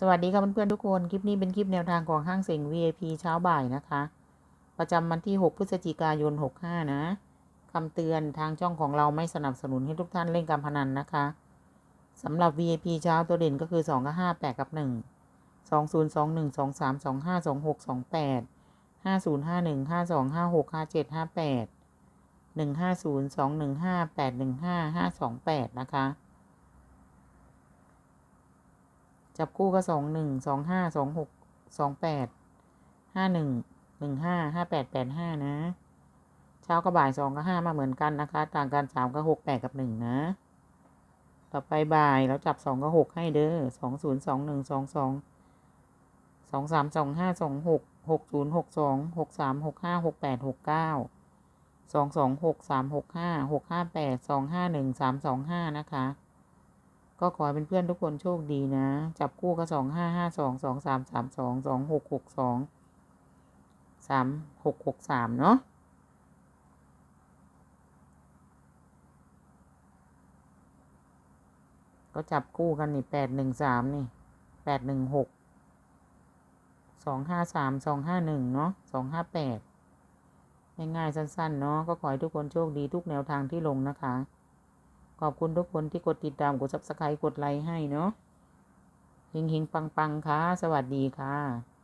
สวัสดีค่ะเพื่อนๆทุกคน คลิปนี้เป็นคลิปแนวทางของห้างเสียง VIP เช้าบ่ายนะคะ ประจำวันที่ 6 พฤศจิกายน 65 นะคำเตือนทางช่องของเราไม่สนับสนุนให้ทุกท่านเล่นการพนันนะคะสำหรับ VIP เช้าตัวเด่นก็คือ 2 กับ 5 8 กับ 1 2 0 2 1 2 3 2 5 2 6 2 8 5 0 5 1 5 2 5 6 5 7 5 8 1 5 0 2 1 5 8 1 5 5 2 8 นะคะ จับคู่ก็สองหนึ่งสองห้าสองหกสองแปดห้าหนึ่งหนึ่งห้าห้าแปดแปดห้านะ เช้าก็บ่ายสองก็ห้ามาเหมือนกันนะคะ ต่างกันสามก็หกแปดกับหนึ่งนะ ต่อไปบ่ายเราจับสองก็หกให้เด้อสองศูนย์สองหนึ่งสองสองสองสามสองห้าสองหกหกศูนย์หกสองหกสามหกห้าหกแปดหกเก้าสองสองหกสามหกห้าหกห้าแปดสองห้าหนึ่งสามสองห้านะคะ ก็ขอให้เป็นเพื่อนทุกคนโชคดีนะ จับคู่ก็สองห้าห้าสองสองสามสามสองสองหกหกสองสามหกหกสามเนาะก็จับคู่กันนี่แปดหนึ่งสามนี่แปดหนึ่งหกสองห้าสามสองห้าหนึ่งเนาะสองห้าแปดง่ายๆสั้น ๆ เนาะก็ขอให้ทุกคนโชคดีทุกแนวทางที่ลงนะคะ ขอบคุณทุกคนที่กดติดตาม กด subscribe กดไลค์ให้เนาะเฮงๆ ปัง ๆ ค่ะ สวัสดีค่ะ